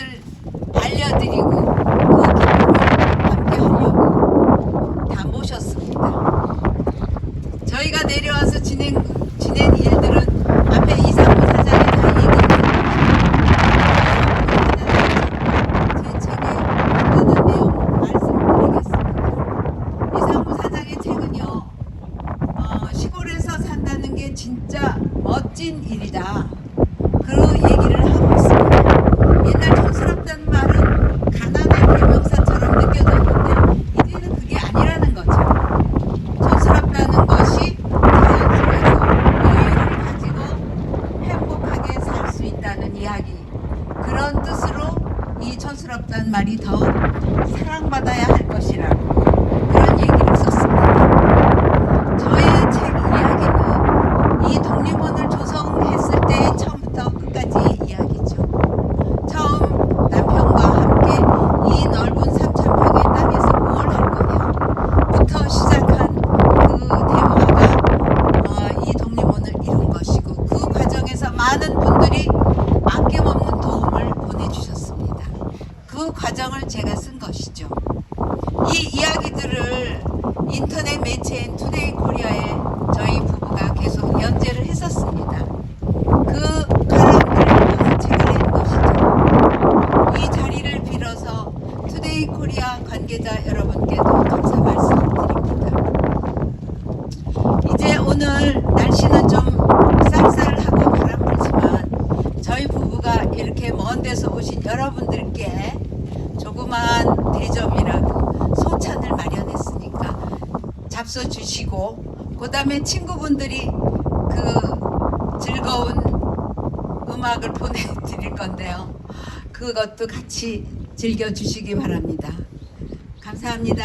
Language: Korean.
것을 알려드리고 그 기쁨을 함께 하려고 다 모셨습니다. 저희가 내려와서 진행, 지낸 일들은 앞에 이상무 사장이 다 얘기했습니다. 제 책에 있는 내용 말씀드리겠습니다. 이상무 사장의 책은요, 어, 시골에서 산다는 게 진짜 멋진 일이다. 그 얘기를 하고 있습니다. 옛날 촌스럽다는 말은 가난한 대명사처럼 느껴졌는데 이제는 그게 아니라는 거죠. 촌스럽다는 것이 자연스러워서 여유를 가지고 행복하게 살 수 있다는 이야기. 그런 뜻으로 이 촌스럽다는 말이 더욱 사랑받아야 할 것이라고 그런 얘기를 썼습니다. 저의 책 이야기는 이 독립원을 조성했을 때 처음부터 끝까지 이야기죠. 처음 남편과 함께 이 넓은 3천평의 땅에서 뭘 할 거냐부터 시작한 그 대화가 어, 이 독립원을 이룬 것이고 그 과정에서 많은 분들이 아낌없는 도움을 보내주셨습니다. 그 과정을 제가 쓴 것이죠. 이 이야기들을 인터넷 매체인 투데이 코리아에 저희 부부가 계속 연재를 했었습니다. 그 가람들을 책을 낸 것이죠. 이 자리를 빌어서 투데이 코리아 관계자 여러분께도 감사 말씀드립니다. 이제 오늘 날씨는 좀 쌀쌀하고 바람 불지만 저희 부부가 이렇게 먼 데서 오신 여러분들께 조그만 대접이라도 소찬을 마련했으니까 잡숴 주시고 그 다음에 친구분들이 그 즐거운 음악을 보내드릴 건데요. 그것도 같이 즐겨주시기 바랍니다. 감사합니다.